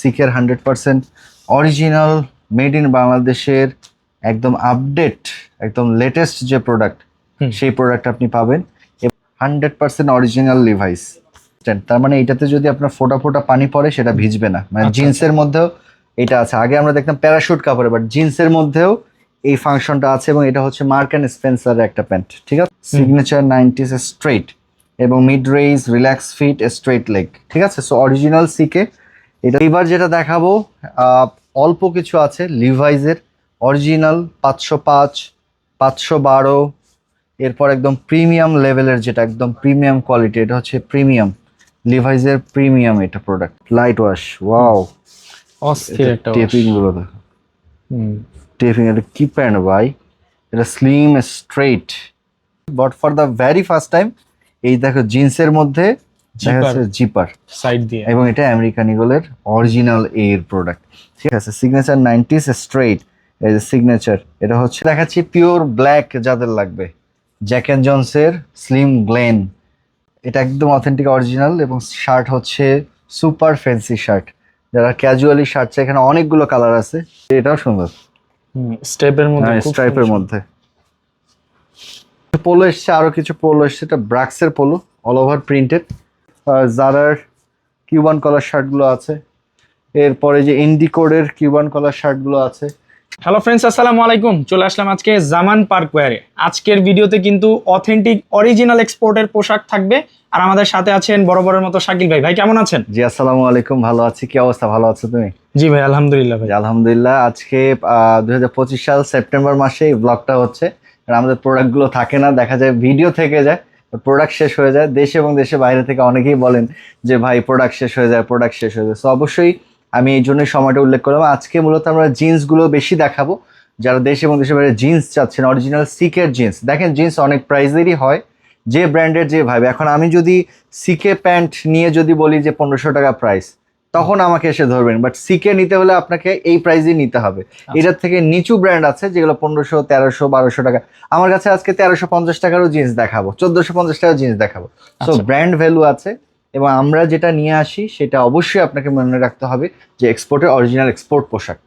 সিকের hundred percent original made in বাংলাদেশের একদম update একদম লেটেস্ট যে প্রোডাক্ট সেই প্রোডাক্ট আপনি পাবেন। হান্ড্রেড পার্সেন্ট অরিজিনাল লিভাইস তার মানে এটাতে যদি আপনার ফোটা ফোটা পানি পড়ে সেটা ভিজবে না। মানে আচ্ছা, জিন্সের মধ্যেও এটা আছে। আগে আমরা দেখতাম প্যারাশুট কাপড়ে বাট জিন্সের মধ্যেও এই ফাংশনটা আছে এবং এটা হচ্ছে মার্ক অ্যান্ড স্পেন্সারের একটা প্যান্ট ঠিক আছে? সিগনেচার নাইনটিস স্ট্রেট এবং mid rise relax fit straight leg ঠিক আছে? সো অরিজিনাল সিকে এটা এবার যেটা দেখাবো অল্প কিছু আছে লিভাইজের অরিজিনাল পাঁচশো পাঁচ পাঁচশো বারো এরপর একদম প্রিমিয়াম লেভেলের যেটা একদম প্রিমিয়াম কোয়ালিটি এটা হচ্ছে প্রিমিয়াম লিভাইজের প্রিমিয়াম এটা প্রোডাক্ট লাইট ওয়াশ ওয়াও অস্থির একটা টেপিংগুলো দেখো। টেপিং এটা কি প্যান্ট ভাই? এটা slim straight but for the very first time এই দেখো জিন্সের মধ্যে. জিপার সাইড দিয়ে। এবং এটা আমেরিকান ইগলের অরিজিনাল এর প্রোডাক্ট ঠিক আছে সিগনেচার নাইনটিস স্ট্রেট এই যে সিগনেচার এটা হচ্ছে দেখাচ্ছি পিওর ব্ল্যাক যাদের লাগবে। জ্যাক অ্যান্ড জনসের স্লিম গ্লেন এটা একদম অথেন্টিক অরিজিনাল এবং শার্ট হচ্ছে সুপার ফ্যান্সি শার্ট যারা ক্যাজুয়ালি শার্ট চাই এখানে অনেকগুলো কালার আছে। এটাও সুন্দর। স্টেপের মধ্যে স্ট্রাইপের মধ্যে। পোলো এসছে আরও কিছু পোলো এসছে এটা ব্রাক্সের পোলো অল ওভার প্রিন্টেড জারার কিউবান কলার শার্টগুলো আছে। এরপরে যে ইন্ডিকোডের কিউবান কলার শার্টগুলো আছে। হ্যালো ফ্রেন্ডস আসসালামু আলাইকুম। চলে আসলাম আজকে জামান পার্ক ওয়ারে আজকের ভিডিওতে কিন্তু অথেন্টিক অরিজিনাল এক্সপোর্টের পোশাক থাকবে। আর আমাদের সাথে আছেন বড় বড়ের মতো শাকিল ভাই। ভাই কেমন আছেন? জি আসসালামু আলাইকুম। ভালো আছি। কি অবস্থা? ভালো আছো তুমি? জি ভাই আলহামদুলিল্লাহ ভাই। আলহামদুলিল্লাহ। আজকে দুই হাজার পঁচিশ সাল সেপ্টেম্বর মাসে এই ব্লগটা হচ্ছে। আর আমাদের প্রোডাক্টগুলো থাকে না দেখা যায় ভিডিও থেকে যায়। প্রোডাক্ট শেষ হয়ে যায়। দেশে এবং দেশে বাইরে থেকে অনেকেই বলেন যে, ভাই প্রোডাক্ট শেষ হয়ে যায় প্রোডাক্ট শেষ হয়ে যায়। তো অবশ্যই আমি এই জন্যই সময়টা উল্লেখ করলাম। আজকে মূলত আমরা জিন্সগুলো বেশি দেখাবো। যারা দেশ এবং দেশের বাইরে জিন্স চাচ্ছেন অরিজিনাল সিকের জিন্স। দেখেন, জিন্স অনেক প্রাইজেরই হয়। যে ব্র্যান্ডের যে ভাবে এখন আমি যদি সিকে প্যান্ট নিয়ে যদি বলি যে, পনেরোশো টাকা প্রাইস তখন আমাকে এসে ধরবেন। বাট সিকে নিতে হলে আপনাকে এই প্রাইসই নিতে হবে। এটার থেকে নিচু ব্র্যান্ড আছে যেগুলো পনেরোশো তেরোশো বারোশো টাকা। আমার কাছে আজকে তেরোশো পঞ্চাশ টাকারও জিন্স দেখাবো চোদ্দোশো পঞ্চাশ টাকার জিন্স দেখাবো। সো আচ্ছা। ব্র্যান্ড ভ্যালু আছে এবং আমরা যেটা নিয়ে আসি সেটা অবশ্যই আপনাকে মনে রাখতে হবে যে এক্সপোর্টের অরিজিনাল এক্সপোর্ট পোশাক।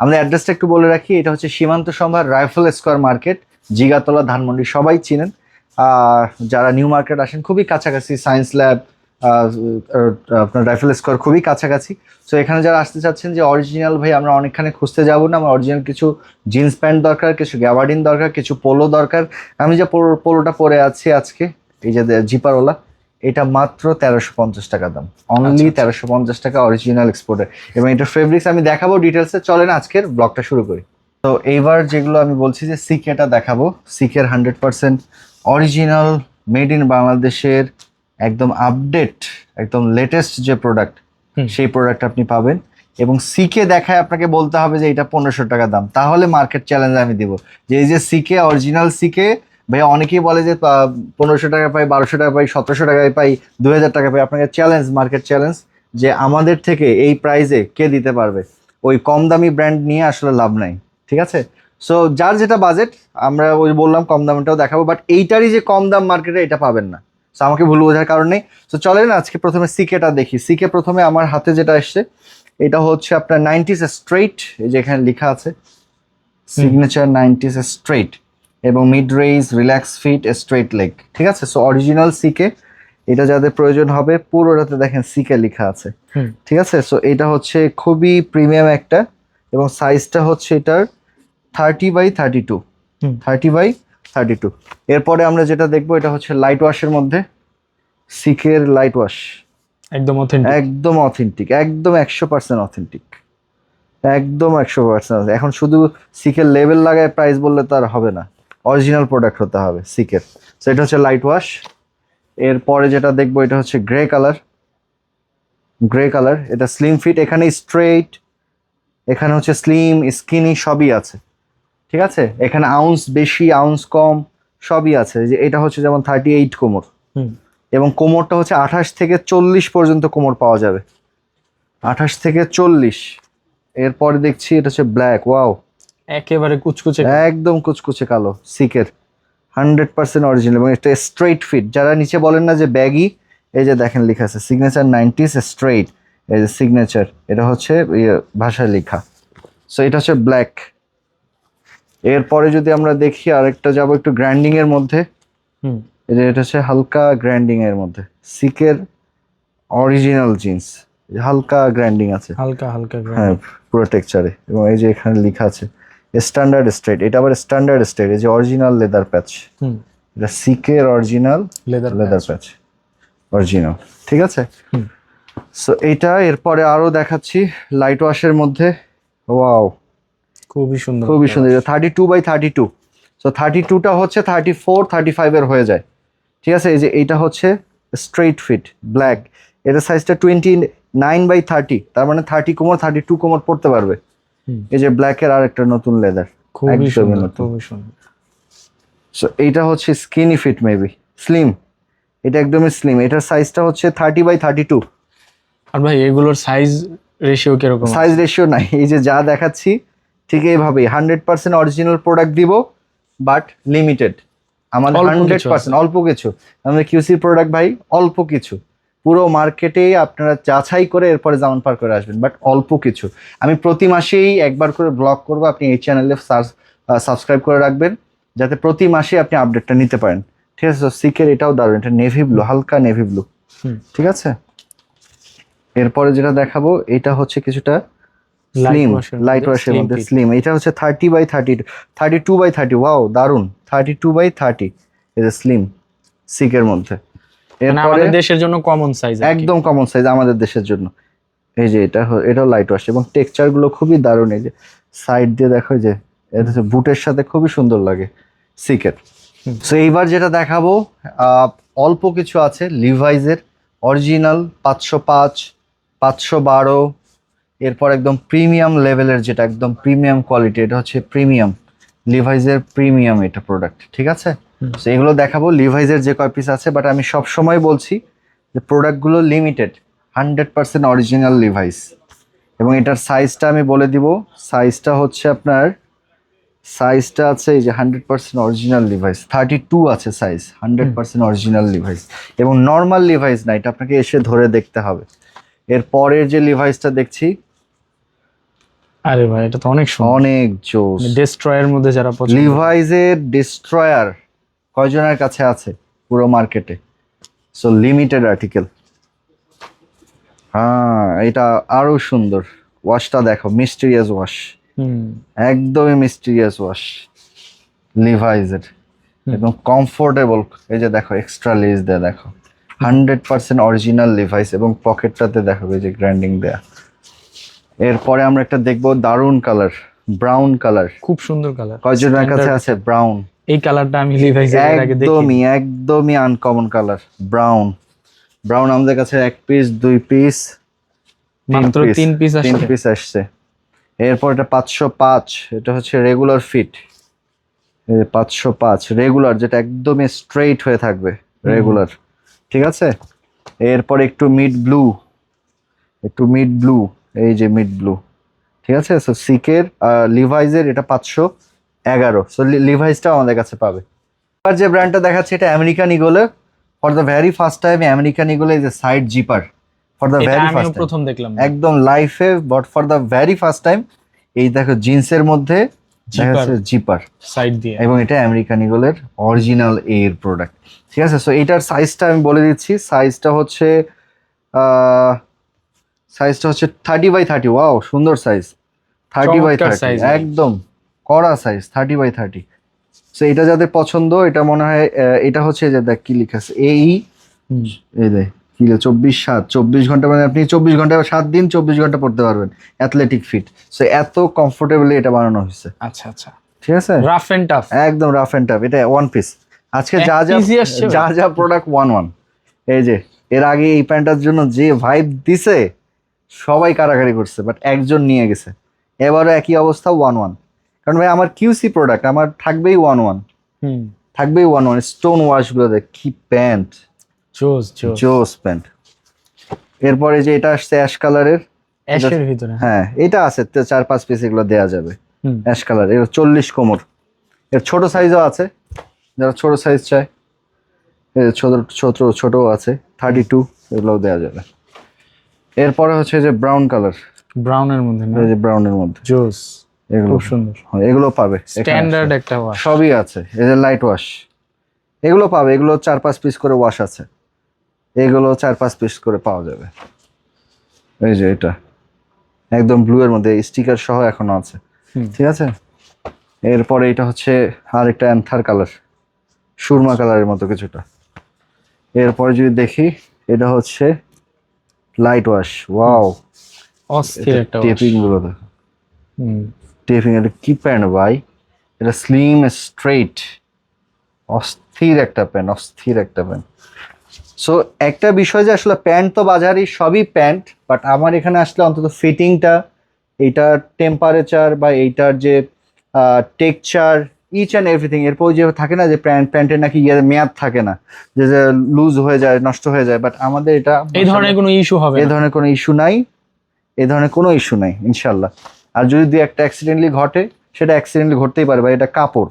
আমাদের অ্যাড্রেসটা একটু বলে রাখি এটা হচ্ছে Shimanto Shambhar Rifle Square Market Jigatola Dhanmondi সবাই চিনেন। আর যারা নিউ মার্কেট আসেন খুবই কাছাকাছি সায়েন্স ল্যাব আপনার রাইফেল স্কোয়ার খুবই কাছাকাছি। সো এখানে যারা আসতে চাচ্ছেন যে অরিজিনাল ভাই আমরা অনেকখানে খুঁজতে যাব না। আমার অরিজিনাল কিছু জিন্স প্যান্ট দরকার কিছু গ্যাবার্ডিন দরকার কিছু পোলো দরকার। আমি যে পোলো- পোলোটা পরে আছি আজকে এই যে জিপারওয়ালা এটা মাত্র তেরোশো পঞ্চাশ টাকা দাম। অনলি আচ্ছা। তেরোশো পঞ্চাশ টাকা অরিজিনাল এক্সপোর্টের এবং এটা ফেব্রিক্স আমি দেখাবো ডিটেলসে চলেন আজকের ব্লগটা শুরু করি। তো এইবার যেগুলো আমি বলছি যে সিকেটা দেখাবো। সিকের hundred percent original made in বাংলাদেশের একদম আপডেট একদম লেটেস্ট যে প্রোডাক্ট সেই প্রোডাক্ট আপনি পাবেন। এবং সিকে দেখায় আপনাকে বলতে হবে যে এটা পনেরোশো টাকা দাম। তাহলে মার্কেট চ্যালেঞ্জ আমি দিব। যে এই যে সিকে অরিজিনাল সিকে ভাই অনেকেই বলে যে পনেরোশো টাকা পাই বারোশো টাকা পাই সতেরোশো টাকায় পাই দু হাজার টাকা পাই আপনাকে চ্যালেঞ্জ মার্কেট চ্যালেঞ্জ যে আমাদের থেকে এই প্রাইজে কে দিতে পারবে। ওই কম দামি ব্র্যান্ড নিয়ে আসলে লাভ নাই ঠিক আছে? সো যার যেটা বাজেট আমরা ওই বললাম কম দামটাও দেখাবো বাট এইটারই যে কম দাম মার্কেটে এটা পাবেন না। সো আমাকে ভুল বোঝার কারণ নেই। সো চলেন আজকে প্রথমে সিকেটা দেখি। সিকে প্রথমে আমার হাতে যেটা এসছে এটা হচ্ছে আপনার নাইনটিস স্ট্রেট এই যে এখানে লেখা আছে। সিগনেচার নাইনটিস স্ট্রেট এবং mid rise relax fit straight leg ঠিক আছে? সো অরিজিনাল সিকে এটা যাদের প্রয়োজন হবে পুরোটাতে দেখেন সিকে লেখা আছে। ঠিক আছে? সো এটা হচ্ছে খুবই প্রিমিয়াম একটা এবং সাইজটা হচ্ছে এটার thirty by thirty two. Thirty by thirty two এরপরে আমরা যেটা দেখব এটা হচ্ছে লাইট ওয়াশের মধ্যে সিকের লাইট ওয়াশ একদম অথেন্টিক একদম অথেন্টিক একদম একশো পার্সেন্ট অথেন্টিক একদম একশো পার্সেন্ট এখন শুধু সিকের লেভেল লাগায় প্রাইস বললে তো আর হবে না। অরিজিনাল প্রোডাক্ট হতে হবে সিকের সো এটা হচ্ছে লাইট ওয়াশ এরপরে যেটা দেখব এটা হচ্ছে গ্রে কালার গ্রে কালার এটা স্লিম ফিট এখানে স্ট্রেট এখানে হচ্ছে স্লিম স্কিনি সবই আছে। ঠিক আছে? এখানে আউন্স বেশি আউন্স কম সবই আছে। যে এটা হচ্ছে যেমন থার্টি এইট কোমর। হুম। এবং কোমরটা হচ্ছে আঠাশ থেকে চল্লিশ পর্যন্ত কোমর পাওয়া যাবে। আঠাশ থেকে চল্লিশ। এরপরে দেখছি এটা হচ্ছে ব্ল্যাক ওয়াও একেবারে কুচকুচে একদম কুচকুচে কালো সিকের হান্ড্রেড পার্সেন্ট অরিজিনাল এবং এটা স্ট্রেট ফিট যারা নিচে বলেন না যে ব্যাগি এই যে দেখেন লেখা আছে সিগনেচার নাইনটিস স্ট্রেট এই যে সিগনেচার এটা হচ্ছে ইয়ে, ভাষায় লেখা। সো এটা হচ্ছে ব্ল্যাক এরপরে যদি আমরা দেখি আরেকটা যাব একটু গ্র্যান্ডিং এর মধ্যে। হুম। এটা হচ্ছে হালকা গ্র্যান্ডিং এর মধ্যে। সিকের অরিজিনাল জিন্স হালকা গ্র্যান্ডিং আছে। হালকা হালকা হ্যাঁ পুরো টেক্সচারে এবং এই যে এখানে লেখা আছে স্ট্যান্ডার্ড স্ট্রেট এটা আবার স্ট্যান্ডার্ড স্ট্রেট এই যে অরিজিনাল লেদার প্যাচ হুম। এটা সিকের original leather leather patch original ঠিক আছে? সো এইটা এরপরে আরও দেখাচ্ছি লাইট ওয়াশের মধ্যে। ওয়াও খুবই সুন্দর খুবই সুন্দর। Thirty two by thirty two so thirty টুটা হচ্ছে থার্টি ফোর থার্টি ফাইভের হয়ে যায়। ঠিক আছে? এই যে এইটা হচ্ছে স্ট্রেট ফিট ব্ল্যাক এটা সাইজটা টোয়েন্টি নাইন বাই থার্টি তার মানে থার্টি কোমর থার্টি টু কোমর পড়তে পারবে। এই যে ব্ল্যাকের আর একটা নতুন লেদার খুবই সুন্দর। খুবই সুন্দর। সো এইটা হচ্ছে স্কিনি ফিট মেবি স্লিম এটা একদমই স্লিম এটার সাইজটা হচ্ছে থার্টি বাই থার্টি টু আর ভাই এগুলোর সাইজ রেশিও কীরকম সাইজ রেশিও নাই। এই যে যা দেখাচ্ছি ঠিক এইভাবেই হান্ড্রেড পার্সেন্ট অরিজিনাল প্রোডাক্ট দিব বাট লিমিটেড আমাদের হান্ড্রেড পার্সেন্ট অল্প কিছু। আমাদের কিউসি প্রোডাক্ট ভাই অল্প কিছু। পুরো মার্কেটে আপনারা যাচাই করে এরপরে জামান পার করে আসবেন বাট অল্প কিছু। আমি প্রতি মাসেই একবার করে ব্লগ করব আপনি এই চ্যানেলে সাবস্ক্রাইব করে রাখবেন যাতে প্রতি মাসে আপনি আপডেটটা নিতে পারেন। ঠিক আছে সিকের এটাও দারুণ এটা নেভি ব্লু হালকা নেভি ব্লু। ঠিক আছে? এরপরে যেটা দেখাবো এটা হচ্ছে কিছুটা স্লিম লাইট ওয়াশের মধ্যে স্লিম এটা হচ্ছে thirty by thirty thirty two by thirty wow দারুণ থার্টি টু বাই থার্টি এটা স্লিম সিকের মধ্যে। মানে এরপরে আমাদের দেশের জন্য কমন সাইজ একদম কমন সাইজ আমাদের দেশের জন্য। এই যে এটা এটাও লাইট ওয়াশ এবং টেক্সচারগুলো খুবই দারুণ। এই যে সাইড দিয়ে দেখো যে এটা হচ্ছে বুটের সাথে খুবই সুন্দর লাগে সিকের। সো এইবার যেটা দেখাবো আহ, অল্প কিছু আছে লিভাইজের অরিজিনাল পাঁচশো পাঁচ পাঁচশো বারো এরপর একদম প্রিমিয়াম লেভেলের যেটা একদম প্রিমিয়াম কোয়ালিটি এটা হচ্ছে প্রিমিয়াম লিভাইজের প্রিমিয়াম এটা প্রোডাক্ট ঠিক আছে? তো এগুলো দেখাবো লিভাইজের যে কয় পিস আছে বাট আমি সব সময় বলছি যে প্রোডাক্টগুলো limited hundred percent original Levi's এবং এটার সাইজটা আমি বলে দিব সাইজটা হচ্ছে আপনার সাইজটা আছে এই যে hundred percent original Levi's thirty two আছে size hundred percent original Levi's এবং নর্মাল লিভাইস না এটা আপনাকে এসে ধরে দেখতে হবে। এর পরের যে লিভাইসটা দেখছি আরে ভাই এটা তো অনেক অনেক জোস। ডেস্ট্রয়ের মধ্যে যারা পছন্দ লিভাইজের ডিস্ট্রয়ার কয়জনের কাছে আছে পুরো মার্কেটে সো লিমিটেড আর্টিকেল হ্যাঁ এটা আরও সুন্দর। ওয়াশটা দেখো মিস্টিরিয়াস ওয়াশ হুম। একদমই মিস্টিরিয়াস ওয়াশ লিভাইজের। এবং কমফোর্টেবল এই যে দেখো এক্সট্রা লেস দেয়া দেখো হান্ড্রেড পার্সেন্ট অরিজিনাল লিভাইস এবং পকেটটাতে দেখো এই যে গ্র্যান্ডিং দেয়া। এরপরে আমরা একটা দেখব দারুণ কালার ব্রাউন কালার। খুব সুন্দর কালার। কয়জনের কাছে আছে? ব্রাউন। এই কালারটা আমি লিভাইস এর আগে দেখি একদমই একদমই আনকমন কালার ব্রাউন। ব্রাউন আমাদের কাছে এক পিস দুই পিস মাত্র তিন পিস আসছে তিন পিস আসছে। এরপর এটা পাঁচশো পাঁচ এটা হচ্ছে রেগুলার ফিট পাঁচশো পাঁচ রেগুলার যেটা একদমই স্ট্রেইট হয়ে থাকবে রেগুলার ঠিক আছে? এরপর একটু মিড ব্লু একটু মিড ব্লু এই যে মিড ব্লু ঠিক আছে? সো সিকের লিভাইজের এটা পাঁচশো এগারো। সো লিভাইজটাও আমাদের কাছে পাবে। এবার যে ব্র্যান্ডটা দেখাচ্ছে এটা American ইগোলে for the very first time American ইগোলে A side zipper for the very first প্রথম দেখলাম। একদম লাইফে but for the very first time এই দেখো জিন্সের মধ্যে। জিপার সাইড দিয়ে। এবং এটা আমেরিকান ইগলের অরিজিনাল এর প্রোডাক্ট ঠিক আছে? সো এটার সাইজটা আমি বলে দিচ্ছি। সাইজটা হচ্ছে সাইজটা হচ্ছে থার্টি বাই থার্টি ওয়াও সুন্দর সাইজ থার্টি বাই থার্টি একদম কড়া size thirty by thirty so এটা যাদের পছন্দ এটা মনে হয় এটা হচ্ছে যে দেখ কি লেখা আছে এই এই দেখ কি চব্বিশ সাত চব্বিশ ঘণ্টা মানে আপনি চব্বিশ ঘণ্টা সাত দিন চব্বিশ ঘণ্টা পড়তে পারবেন অ্যাথলেটিক ফিট সো এত কমফোর্টেবলি এটা বানানো হয়েছে। আচ্ছা আচ্ছা। ঠিক আছে? রাফ এন্ড টাফ একদম রাফ এন্ড টাফ এটা ওয়ান পিস আজকে যা যা? যা যা প্রোডাক্ট ওয়ান ওয়ান এই যে এর আগে এই প্যান্টটার জন্য যে ভাইব দিছে সবাই কারাকারি করছে বাট একজন নিয়ে গেছে। এবারও একই অবস্থা ওয়ান ওয়ান কারণ ভাই আমার কিউসি প্রোডাক্ট আমার থাকবেই ওয়ান ওয়ান হুম। থাকবেই ওয়ান ওয়ান স্টোন ওয়াশগুলো দেখ কি প্যান্ট জোস প্যান্ট এরপরে যে এটা আসছে অ্যাশ কালারের অ্যাশের ভিতরে। হ্যাঁ এটা আছে তো চার পাঁচ পিস এগুলো দেওয়া যাবে। হুম। অ্যাশ কালারের চল্লিশ কোমর। এর ছোট সাইজও আছে যারা ছোট সাইজ চায় ছোট ছোট ছোটও আছে থার্টি টু এগুলোও দেওয়া যাবে। এরপরে হচ্ছে যে ব্রাউন কালার ব্রাউনের মধ্যে না? এই যে ব্রাউনের মধ্যে। জোস এগুলো খুব সুন্দর। হ্যাঁ, এগুলো পাবে। স্ট্যান্ডার্ড একটা ওয়াশ সবই আছে। এই যে লাইট ওয়াশ এগুলো পাবে। এগুলো চার পাঁচ পিস করে ওয়াশ আছে। এগুলো চার পাঁচ পিস করে পাওয়া যাবে। এই যে এটা। একদম ব্লু এর মধ্যে। স্টিকার সহ এখনও আছে। ঠিক আছে? এরপরে এটা হচ্ছে আরেকটা অ্যান্থার কালার সুরমা কালারের মতো কিছুটা। এরপরে যদি দেখি এটা হচ্ছে লাইট ওয়াশ ওয়াও অস্থির একটা টেপিংগুলো দেখো হুম। টেপিং এটা কি প্যান্ট ভাই? এটা স্লিম স্ট্রেট অস্থির একটা প্যান্ট অস্থির একটা প্যান্ট। সো একটা বিষয় যে আসলে প্যান্ট তো বাজারে সবই প্যান্ট বাট আমার এখানে আসলে অন্তত ফিটিংটা এইটার টেম্পারেচার বা এইটার যে টেক্সচার ইচ অ্যান্ড এভরিথিং এরপর যে থাকে না যে প্যান্ট প্যান্টের নাকি ইয়ে মেয়াদ থাকে না যে যে লুজ হয়ে যায় নষ্ট হয়ে যায় বাট আমাদের এটা এই ধরনের কোনো ইস্যু হবে এই ধরনের কোনো ইস্যু নাই এই ধরনের কোনো ইস্যু নাই ইনশাল্লাহ আর যদি দুই একটা অ্যাক্সিডেন্টলি ঘটে সেটা অ্যাক্সিডেন্টলি ঘটতেই পারে বা এটা কাপড়।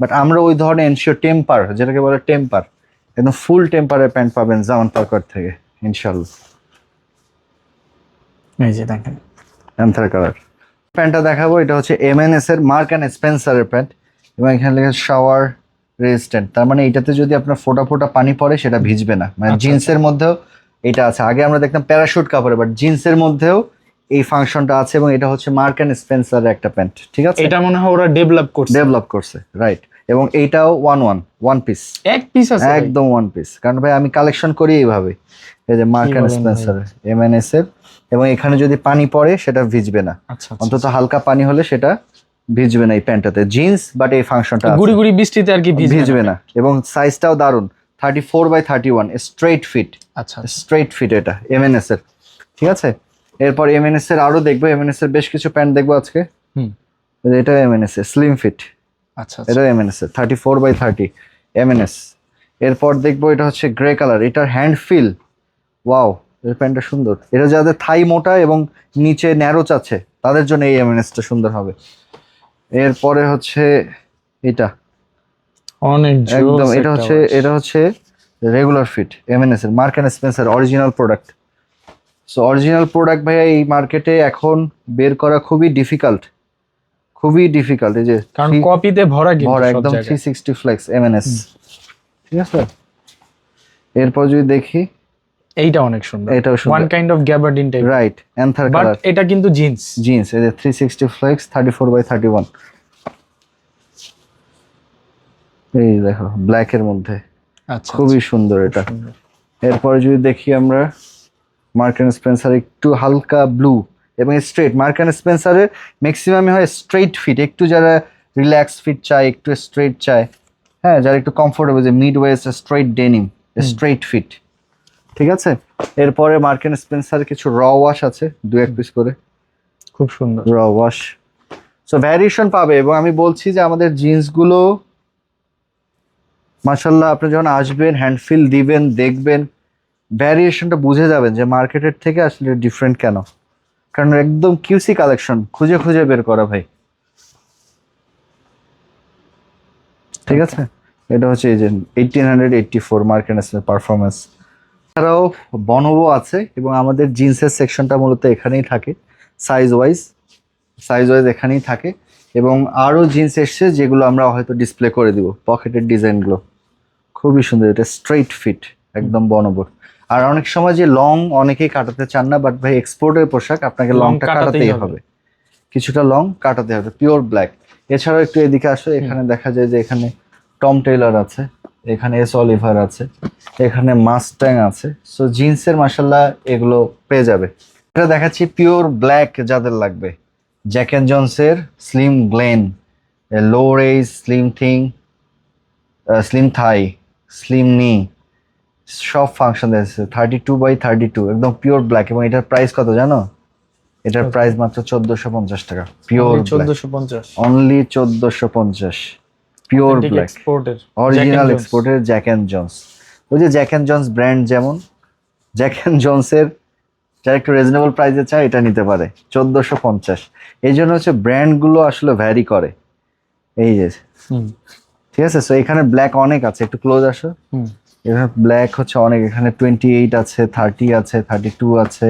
বাট আমরা ওই ধরনের এনশিওর টেম্পার যেটাকে বলে টেম্পার একদম ফুল টেম্পারের প্যান্ট পাবেন জামান পার্কার থেকে ইনশাল্লাহ এই যে দেখেন। অ্যান্থার কালার প্যান্টটা দেখাবো এটা হচ্ছে এমএনএস এর মার্ক অ্যান্ড স্পেন্সারের প্যান্ট। এবং এখানে লেখা শাওয়ার রেজিস্ট্যান্ট তার মানে এটাতে যদি আপনার ফোটা ফোটা পানি পড়ে সেটা ভিজবে না। মানে আচ্ছা, জিন্সের মধ্যেও এটা আছে। আগে আমরা দেখতাম প্যারাশুট কাপড়ে বাট জিন্সের মধ্যেও এই ফাংশনটা আছে এবং এটা হচ্ছে মার্ক অ্যান্ড স্পেন্সারের একটা প্যান্ট ঠিক আছে? এটা মনে হয় ওরা ডেভেলপ করছে। ডেভেলপ করছে রাইট এবং এইটাও ওয়ান ওয়ান ওয়ান পিস এক পিস আছে একদম ওয়ান পিস কারণ ভাই আমি কালেকশন করি এইভাবে। এই যে মার্ক অ্যান্ড? স্পেন্সার এমএনএস এর। এবং এখানে যদি পানি পড়ে সেটা ভিজবে না। আচ্ছা আচ্ছা। অন্তত হালকা পানি হলে সেটা ভিজবে না এই প্যান্টটাতে। জিন্স বাট এই ফাংশনটা গুড়ি গুড়ি বৃষ্টিতে আর কি ভিজবে না? এবং সাইজটাও দারুণ thirty four by thirty one straight fit আচ্ছা। স্ট্রেট ফিট এটা এমএনএস এর ঠিক আছে? এরপর এমএনএস এর আরও দেখব। এমএনএস এর বেশ কিছু প্যান্ট দেখব আজকে। হুম। এটা এমএনএস এর স্লিম ফিট আচ্ছা এটা এমএনএস এর thirty four by thirty MNS এরপর দেখব এটা হচ্ছে গ্রে কালার এটার হ্যান্ড ফিল ওয়াও এই প্যান্টটা সুন্দর। এটা যাদের থাই মোটা এবং নিচে ন্যারো চাচ্ছে তাদের জন্য এই এমএনএসটা সুন্দর হবে। এরপরে হচ্ছে এটা। অনেক একদম এটা হচ্ছে এটা হচ্ছে রেগুলার ফিট এমএনএস এর Mark and Spencer original product so original product ভাইয়া এই মার্কেটে এখন বের করা খুবই ডিফিকাল্ট খুবই ডিফিকাল্ট এই যে কারণ কপিতে ভরা কিন্তু ভরা একদম জায়গায়। থ্রি সিক্সটি ফ্লেক্স এমএনএস ঠিক আছে? এরপর যদি দেখি এইটা অনেক সুন্দর। এটাও সুন্দর। One kind of gabardine type right another but এটা কিন্তু জিন্স জিন্স এই যে three sixty flex thirty four by thirty one এই দেখো ব্ল্যাক এর মধ্যে। আচ্ছা খুবই সুন্দর এটা। এরপরে যদি দেখি আমরা মার্কেন স্পেন্সার একটু হালকা ব্লু এবং স্ট্রেট মার্কেন স্পেন্সারের ম্যাক্সিমামই হয় স্ট্রেট ফিট একটু যারা রিল্যাক্স ফিট চায় একটু স্ট্রেট চায়। হ্যাঁ যারা একটু কমফোর্টেবল যে mid waist straight denim straight fit ঠিক আছে? এরপরে মার্কেন স্পেন্সার কিছু র ওয়াশ আছে দু এক পিস করে। খুব সুন্দর। র ওয়াশ সো ভ্যারিয়েশন পাবে এবং আমি বলছি যে আমাদের জিন্সগুলো মাশাল্লাহ আপনি যখন আসবেন হ্যান্ডফিল দিবেন দেখবেন ভ্যারিয়েশনটা বুঝে যাবেন যে মার্কেটের থেকে আসলে ডিফারেন্ট কেন। কারণ একদম কিউসি কালেকশন খুঁজে খুঁজে বের করা ভাই। ঠিক আছে? এটা হচ্ছে এই যে eighteen hundred eighty four market performance এছাড়াও বনবো আছে এবং আমাদের জিন্সের সেকশনটা মূলত এখানেই থাকে সাইজ ওয়াইজ সাইজ ওয়াইজ এখানেই থাকে এবং আরও জিন্স এসছে যেগুলো আমরা হয়তো ডিসপ্লে করে দিব পকেটের ডিজাইনগুলো খুবই সুন্দর এটা স্ট্রেইট ফিট একদম বনবর আর অনেক সময় যে লং অনেকেই কাটাতে চান না বাট ভাই এক্সপোর্টের পোশাক আপনাকে লংটা কাটাতেই। হবে। কিছুটা লং কাটাতে হবে পিওর ব্ল্যাক এছাড়াও একটু এদিকে আসো এখানে দেখা যায় যে এখানে টম টেইলার আছে। এখানে এস অলিভার আছে এখানে মাস্ট্যাং আছে সো জিন্সের মাসাল্লাহ এগুলো পেয়ে যাবে। এটা দেখাচ্ছি পিওর ব্ল্যাক যাদের লাগবে। Jack and জনসের slim Glenn low rise slim thing slim thigh slim knee সব ফাংশন দিয়েছে thirty two by thirty two একদম পিওর ব্ল্যাক এবং এটার প্রাইস কত জানো? এটার প্রাইস মাত্র চোদ্দশো পঞ্চাশ টাকা পিওর চোদ্দশো পঞ্চাশ। অনলি চোদ্দশো পঞ্চাশ। পিওর ব্ল্যাক অরিজিনাল এক্সপোর্টের জ্যাক অ্যান্ড জন্স ওই যে জ্যাক অ্যান্ড জন্স ব্র্যান্ড যেমন জ্যাক অ্যান্ড জন্সের যারা একটু রিজনেবল প্রাইসে চায় এটা নিতে পারে চোদ্দোশো পঞ্চাশ। এই জন্য হচ্ছে ব্র্যান্ডগুলো আসলে ভ্যারি করে। এই যে। ঠিক আছে? সো এখানে ব্ল্যাক অনেক আছে একটু ক্লোজ আসো। এখানে ব্ল্যাক হচ্ছে অনেক এখানে টোয়েন্টি এইট আছে থার্টি আছে থার্টি টু আছে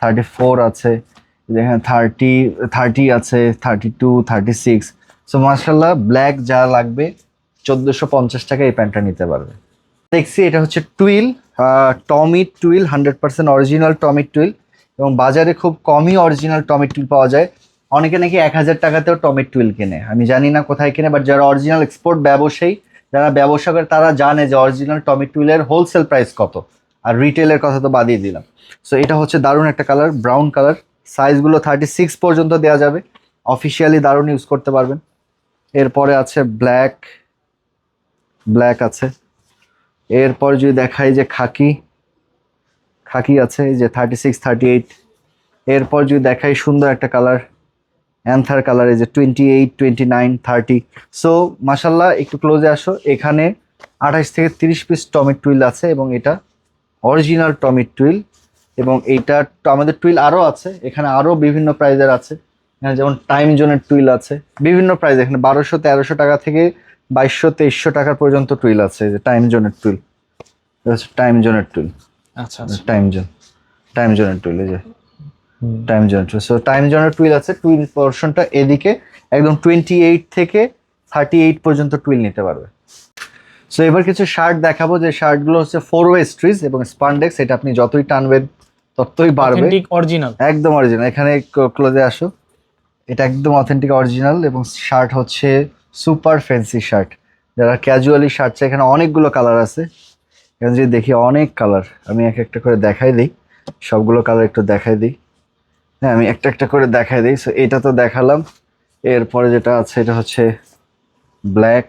থার্টি ফোর আছে এখানে থার্টি থার্টি আছে thirty two thirty six so মার্শাল্লাহ ব্ল্যাক যা লাগবে, চোদ্দোশো পঞ্চাশ টাকা এই প্যান্টটা নিতে পারবে। দেখছি এটা হচ্ছে twill Tommy twill, hundred percent original Tommy twill এবং বাজারে খুব কমই অরিজিনাল টমি টুইল পাওয়া যায়। অনেকে নাকি এক হাজার টাকাতেও টমি টুইল কেনে। আমি জানি না কোথায় কেনে বাট যারা অরিজিনাল এক্সপোর্ট ব্যবসায়ী, যারা ব্যবসা করে, তারা জানে যে অরিজিনাল টমি টুইলের হোলসেল প্রাইস কত। আর রিটেলের কথা তো বাদিয়ে দিলাম। সো এটা হচ্ছে দারুণ একটা কালার ব্রাউন কালার সাইজগুলো থার্টি সিক্স পর্যন্ত দেওয়া যাবে। অফিসিয়ালি দারুণ ইউজ করতে পারবেন। এরপরে আছে ব্ল্যাক ব্ল্যাক আছে। এরপর যদি দেখাই যে খাকি খাকি আছে যে থার্টি সিক্স থার্টি এইট এরপর যদি দেখাই সুন্দর একটা কালার অ্যান্থার কালার যে twenty eight twenty nine thirty so মাসাল্লাহ একটু ক্লোজে আসো। এখানে আঠাশ থেকে তিরিশ পিস টমেট টুইল আছে এবং এটা অরিজিনাল টমেট টুইল এবং এইটা আমাদের টুইল আরও আছে। এখানে আরও বিভিন্ন প্রাইজের আছে। এখানে যেমন টাইম জোনের টুইল আছে। বিভিন্ন প্রাইস এখানে বারোশো তেরোশো টাকা থেকে বাইশশো তেইশশো টাকার পর্যন্ত টুইল আছে যে টাইম জোনের টুইল টাইম জোনের টুইল আচ্ছা আচ্ছা। টাইম জোন টাইম জোনের টুইল এই যে। টাইম জোনের টুইল সো টাইম জোনের টুইল আছে টুইল পোর্শনটা এদিকে একদম টোয়েন্টি এইট থেকে থার্টি এইট পর্যন্ত টুইল নিতে পারবে। সো এবার কিছু শার্ট দেখাবো যে শার্টগুলো হচ্ছে ফোর ওয়ে স্ট্রিজ এবং স্পান্ডেক্স এটা আপনি যতই টানবেন ততই বাড়বে। অরিজিনাল একদম অরিজিনাল এখানে ক্লোজে আসো। এটা একদম অথেন্টিক অরিজিনাল এবং শার্ট হচ্ছে সুপার ফ্যান্সি শার্ট যারা ক্যাজুয়ালি শার্ট চাই এখানে অনেকগুলো কালার আছে। এখানে যদি দেখি অনেক কালার আমি এক একটা করে দেখাই দিই। সবগুলো কালার একটু দেখাই দিই। হ্যাঁ আমি একটা একটা করে দেখাই দিই। সো এটা তো দেখালাম। এরপরে যেটা আছে এটা হচ্ছে ব্ল্যাক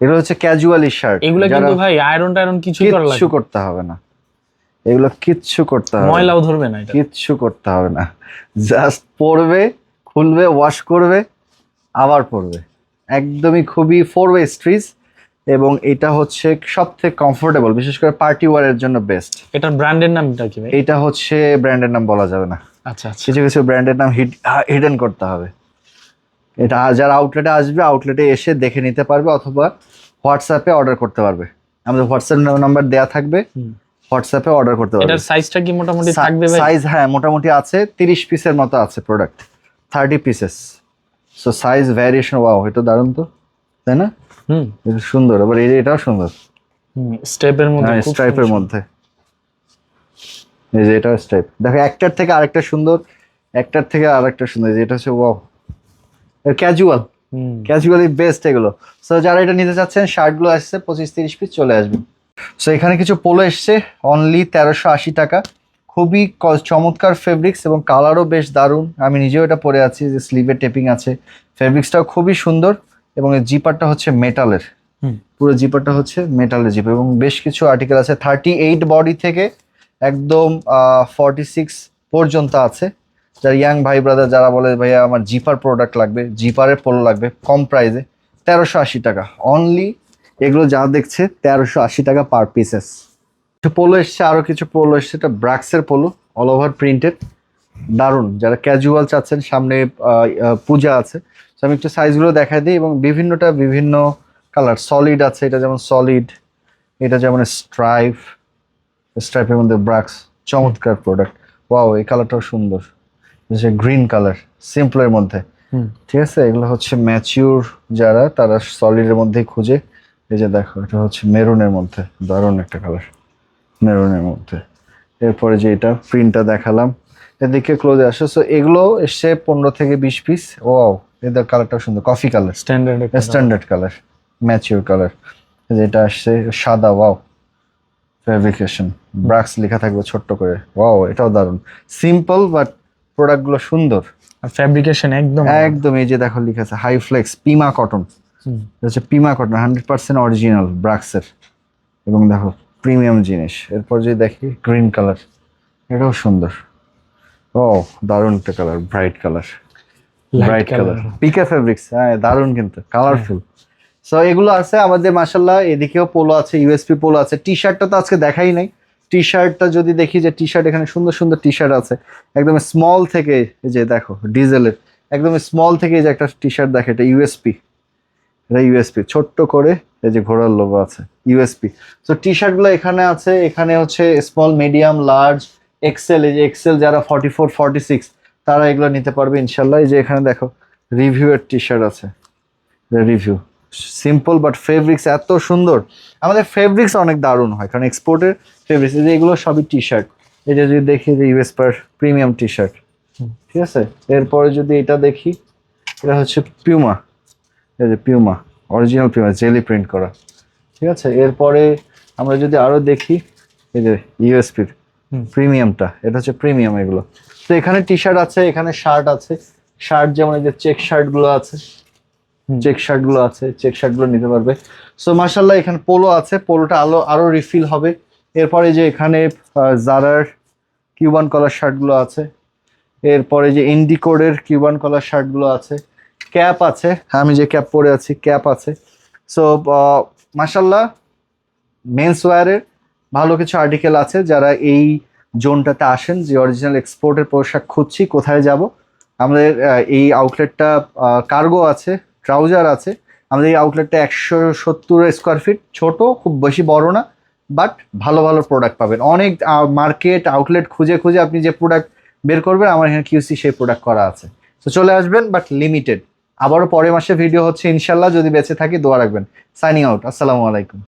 এগুলো হচ্ছে ক্যাজুয়ালি শার্ট এগুলো কিন্তু ভাই আয়রন টায়রন কিছু। করতে হবে না। এগুলো কিচ্ছু করতে হবে ময়লাও ধরবে না কিচ্ছু করতে হবে না। জাস্ট পরবে খুলবে ওয়াশ করবে আবার পরবে একদমই খুবই ফোর ওয়ে স্ট্রিজ এবং এটা হচ্ছে সব থেকে কমফোর্টেবল বিশেষ করে পার্টি ওয়ারের জন্য বেস্ট এটার ব্র্যান্ডের নামটা কি ভাই? এটা হচ্ছে ব্র্যান্ডের নাম বলা যাবে না। আচ্ছা আচ্ছা। কিছু কিছু ব্র্যান্ডের নাম হিডেন করতে হবে। এটা যারা আউটলেটে আসবে আউটলেটে এসে দেখে নিতে পারবে অথবা হোয়াটসঅ্যাপে অর্ডার করতে পারবে। আমাদের হোয়াটসঅ্যাপ নাম্বার দেয়া থাকবে। হোয়াটসঅ্যাপে অর্ডার করতে পারবে। এটার সাইজটা কি মোটামুটি থাকবে ভাই? সাইজ হ্যাঁ মোটামুটি আছে। তিরিশ পিসের মতো আছে product thirty pieces so size variation wow এটা দারুণ তো। তাই না? হুম। এটা সুন্দর। আবার এটাও সুন্দর। স্টেপের মধ্যে হ্যাঁ স্ট্রাইপের মধ্যে। এই যে এটাও স্ট্রাইপ দেখো একটার থেকে আরেকটা সুন্দর একটার থেকে আরেকটা সুন্দর। যে এটা হচ্ছে ওয়াও ক্যাজুয়াল হুম। ক্যাজুয়ালি বেস্ট এগুলো। সো যারা এটা নিতে চাচ্ছেন শার্টগুলো আসছে পঁচিশ তিরিশ পিস চলে আসবে। সো এখানে কিছু পোলো এসছে অনলি তেরোশো আশি টাকা। খুবই ক- চমৎকার ফেব্রিক্স এবং কালারও বেশ দারুণ। আমি নিজেও এটা পরে আছি যে স্লিভে টেপিং আছে। ফেব্রিক্সটাও খুবই সুন্দর এবং জিপারটা হচ্ছে মেটালের পুরো জিপারটা হচ্ছে মেটালের জিপ এবং বেশ কিছু আর্টিকেল আছে। থার্টি এইট বডি থেকে একদম ফর্টি সিক্স পর্যন্ত আছে। যারা ইয়াং ভাই ব্রাদার যারা বলে ভাইয়া আমার জিপার প্রোডাক্ট লাগবে। জিপারের পোলো লাগবে কম প্রাইসে তেরোশো আশি টাকা। অনলি এগুলো যা দেখছে তেরোশো আশি টাকা পার পিসেস পোলো এসছে আরও কিছু পোলো এসছে এটা ব্রাক্সের পোলো অল ওভার প্রিন্টেড দারুণ যারা ক্যাজুয়াল চাচ্ছেন সামনে পূজা আছে। তো আমি একটু সাইজগুলো দেখাই দিই এবং বিভিন্নটা বিভিন্ন কালার সলিড আছে এটা যেমন সলিড এটা যেমন স্ট্রাইপ স্ট্রাইপের মধ্যে ব্রাক্স চমৎকার প্রোডাক্ট ওয়াও এই কালারটাও সুন্দর। গ্রিন কালার সিম্পলের মধ্যে। ঠিক আছে? এগুলো হচ্ছে ম্যাচিউর যারা তারা সলিডের মধ্যেই খুঁজে। এই যে দেখো এটা হচ্ছে মেরুনের মধ্যে দারুণ একটা কালার মেরুনের মধ্যে। এরপরে যে এটা প্রিন্টটা দেখালাম এদিকে ক্লোজে আসে। সো এগুলো এসছে পনেরো থেকে বিশ পিস ও এদের কালারটা সুন্দর। Coffee colour standard standard colour mature colour যেটা আসছে সাদা ওয়াও ফেব্রিকেশন ব্রাক্স লেখা থাকবে ছোট্ট করে। ওয়াও এটাও দারুণ। সিম্পল বাট প্রোডাক্টগুলো সুন্দর। আর ফ্যাব্রিকেশন একদম একদম এই যে দেখো লিখা আছে হাই ফ্লেক্স পিমা কটন। হচ্ছে Pima cotton hundred percent original ব্রাক্সের এবং দেখো প্রিমিয়াম জিনিস। এরপর যদি দেখি গ্রিন কালার এটাও সুন্দর। ও দারুণ একটা colour bright colour bright colour pique fabrics হ্যাঁ দারুণ কিন্তু কালারফুল সো এগুলো আছে আমাদের মাসাল্লাহ এদিকেও পোলো আছে ইউএসপি পোলো আছে। টি শার্টটা তো আজকে দেখাই নাই। টি শার্টটা যদি দেখি যে টি শার্ট এখানে সুন্দর সুন্দর টি শার্ট আছে একদম স্মল থেকে যে দেখো ডিজেলের একদম স্মল থেকে যে একটা টি শার্ট দেখে এটা ইউএসপি এটা ইউএসপি ছোট্ট করে এই যে ঘোড়ার লোগো আছে ইউএসপি তো টি শার্টগুলো এখানে আছে, এখানে হচ্ছে স্মল মিডিয়াম লার্জ এক্সেল এই যে এক্সেল যারা ফর্টি ফোর ফর্টি সিক্স তারা এগুলো নিতে পারবে ইনশাল্লাহ এই যে এখানে দেখো রিভিউয়ের টি শার্ট আছে রিভিউ সিম্পল বাট ফেব্রিক্স এত সুন্দর। আমাদের ফেব্রিক্স অনেক দারুণ হয়, কারণ এক্সপোর্টের ফেব্রিক্স এই যে এগুলো সবই টি শার্ট এই যে যদি দেখি যে US per premium T shirt ঠিক আছে? এরপরে যদি এটা দেখি, এটা হচ্ছে পিউমা এই যে Puma original Puma jelly print করা। ঠিক আছে? এরপরে আমরা যদি আরও দেখি এই যে ইউএসপির। প্রিমিয়ামটা এটা হচ্ছে প্রিমিয়াম এগুলো। তো এখানে টি শার্ট আছে এখানে শার্ট আছে। শার্ট যেমন এই যে চেক শার্টগুলো আছে চেক শার্টগুলো আছে চেক শার্টগুলো নিতে পারবে। সো মার্শাল্লাহ এখানে পোলো আছে পোলোটা আলো আরও রিফিল হবে। এরপরে যে এখানে জারার কিউবান কলার শার্টগুলো আছে। এরপরে যে ইন্ডিকোডের কিউবান কলার শার্টগুলো আছে। ক্যাপ আছে। আমি যে ক্যাপ পরে আছি, ক্যাপ আছে। সো মার্শাল্লাহ মেন্স ওয়্যারের ভালো কিছু আর্টিকেল আছে। যারা এই জোনটাতে আসেন, যে অরিজিনাল এক্সপোর্টের পোশাক খুঁজছি, কোথায় যাব? আমাদের এই আউটলেটটা কার্গো আছে ট্রাউজার আছে। আমাদের এই আউটলেটটা একশো সত্তর স্কোয়ার ফিট ছোট, খুব বেশি বড় না বাট ভালো ভালো প্রোডাক্ট পাবেন। অনেক মার্কেট আউটলেট খুঁজে খুঁজে আপনি যে প্রোডাক্ট বের করবেন, আমার এখানে কিউসি সেই প্রোডাক্ট করা আছে। তো চলে আসবেন বাট লিমিটেড আবারও পরের মাসে ভিডিও হচ্ছে, ইনশাল্লাহ যদি বেঁচে থাকি, দোয়া রাখবেন। সাইনিং আউট আসসালামু আলাইকুম।